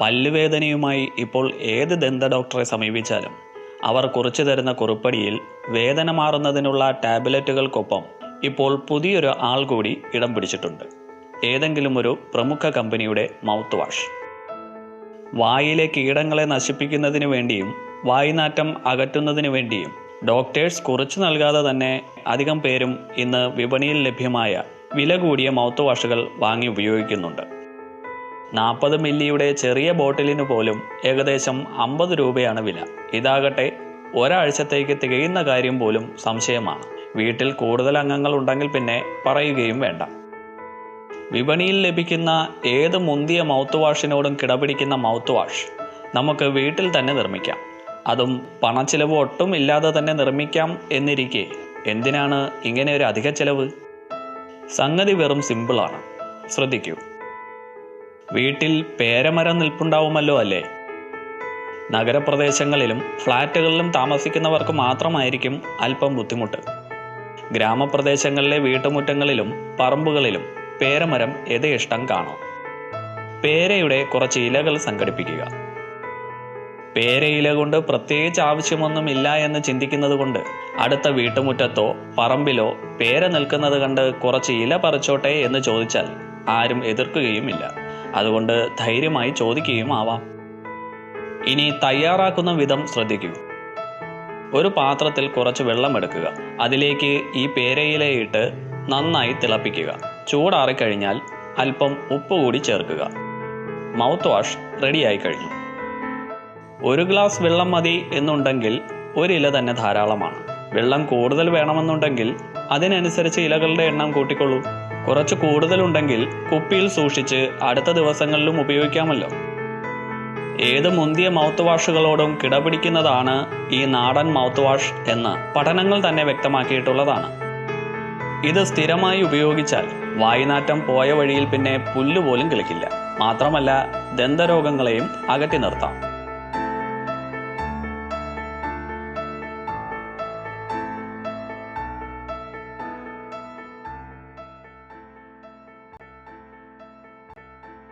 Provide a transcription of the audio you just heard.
പല്ലുവേദനയുമായി ഇപ്പോൾ ഏത് ദന്ത ഡോക്ടറെ സമീപിച്ചാലും അവർ കുറിച്ചു തരുന്ന കുറിപ്പടിയിൽ വേദന മാറുന്നതിനുള്ള ടാബ്ലറ്റുകൾക്കൊപ്പം ഇപ്പോൾ പുതിയൊരു ആൾ കൂടി ഇടം പിടിച്ചിട്ടുണ്ട്. ഏതെങ്കിലും ഒരു പ്രമുഖ കമ്പനിയുടെ മൗത്ത് വാഷ് വായിലെ കീടങ്ങളെ നശിപ്പിക്കുന്നതിന് വേണ്ടിയും വായുനാറ്റം അകറ്റുന്നതിന് വേണ്ടിയും ഡോക്ടേഴ്സ് കുറിച്ചു നൽകാതെ തന്നെ അധികം പേരും ഇന്ന് വിപണിയിൽ ലഭ്യമായ വില കൂടിയ മൗത്ത് വാഷുകൾ വാങ്ങി ഉപയോഗിക്കുന്നുണ്ട്. നാൽപ്പത് മില്ലിയുടെ ചെറിയ ബോട്ടിലിന് പോലും ഏകദേശം അമ്പത് രൂപയാണ് വില. ഇതാകട്ടെ ഒരാഴ്ചത്തേക്ക് തികയുന്ന കാര്യം പോലും സംശയമാണ്. വീട്ടിൽ കൂടുതൽ അംഗങ്ങൾ ഉണ്ടെങ്കിൽ പിന്നെ പറയുകയും വേണ്ട. വിപണിയിൽ ലഭിക്കുന്ന ഏത് മുന്തിയ മൗത്ത് വാഷിനോടും കിടപിടിക്കുന്ന മൗത്ത് വാഷ് നമുക്ക് വീട്ടിൽ തന്നെ നിർമ്മിക്കാം. അതും പണച്ചിലവ് ഒട്ടും ഇല്ലാതെ തന്നെ നിർമ്മിക്കാം എന്നിരിക്കെ. എന്തിനാണ് ഇങ്ങനെ ഒരു അധിക ചെലവ്? സംഗതി വെറും സിമ്പിളാണ് ശ്രദ്ധിക്കൂ. വീട്ടിൽ പേരമരം നിൽപ്പുണ്ടാവുമല്ലോ അല്ലേ? നഗരപ്രദേശങ്ങളിലും ഫ്ലാറ്റുകളിലും താമസിക്കുന്നവർക്ക് മാത്രമായിരിക്കും അല്പം ബുദ്ധിമുട്ട്. ഗ്രാമപ്രദേശങ്ങളിലെ വീട്ടുമുറ്റങ്ങളിലും പറമ്പുകളിലും പേരമരം യഥേഷ്ടം കാണാം. പേരയുടെ കുറച്ച് ഇലകൾ സംഘടിപ്പിക്കുക. പേരയില കൊണ്ട് പ്രത്യേകിച്ച് ആവശ്യമൊന്നുമില്ല എന്ന് ചിന്തിക്കുന്നത് കൊണ്ട് അടുത്ത വീട്ടുമുറ്റത്തോ പറമ്പിലോ പേര നിൽക്കുന്നത് കണ്ട് കുറച്ച് ഇല പറിച്ചോട്ടെ എന്ന് ചോദിച്ചാൽ ആരും എതിർക്കുകയുമില്ല. അതുകൊണ്ട് ധൈര്യമായി ചോദിക്കുകയും ആവാം. ഇനി തയ്യാറാക്കുന്ന വിധം ശ്രദ്ധിക്കൂ. ഒരു പാത്രത്തിൽ കുറച്ച് വെള്ളം എടുക്കുക. അതിലേക്ക് ഈ പേരയിലയിട്ട് നന്നായി തിളപ്പിക്കുക. ചൂടാറിക്കഴിഞ്ഞാൽ അല്പം ഉപ്പ് കൂടി ചേർക്കുക. മൗത്ത് വാഷ് റെഡിയായി കഴിഞ്ഞു. ഒരു ഗ്ലാസ് വെള്ളം മതി എന്നുണ്ടെങ്കിൽ ഒരു ഇല തന്നെ ധാരാളമാണ്. വെള്ളം കൂടുതൽ വേണമെന്നുണ്ടെങ്കിൽ അതിനനുസരിച്ച് ഇലകളുടെ എണ്ണം കൂട്ടിക്കൊള്ളൂ. കുറച്ച് കൂടുതലുണ്ടെങ്കിൽ കുപ്പിയിൽ സൂക്ഷിച്ച് അടുത്ത ദിവസങ്ങളിലും ഉപയോഗിക്കാമല്ലോ. ഏത് മുന്തിയ മൗത്ത് വാഷുകളോടും കിടപിടിക്കുന്നതാണ് ഈ നാടൻ മൗത്ത് വാഷ് എന്ന് പഠനങ്ങൾ തന്നെ വ്യക്തമാക്കിയിട്ടുള്ളതാണ്. ഇത് സ്ഥിരമായി ഉപയോഗിച്ചാൽ വായുനാറ്റം പോയ വഴിയിൽ പിന്നെ പുല്ലുപോലും കിളിക്കില്ല. മാത്രമല്ല ദന്തരോഗങ്ങളെയും അകറ്റി നിർത്താം.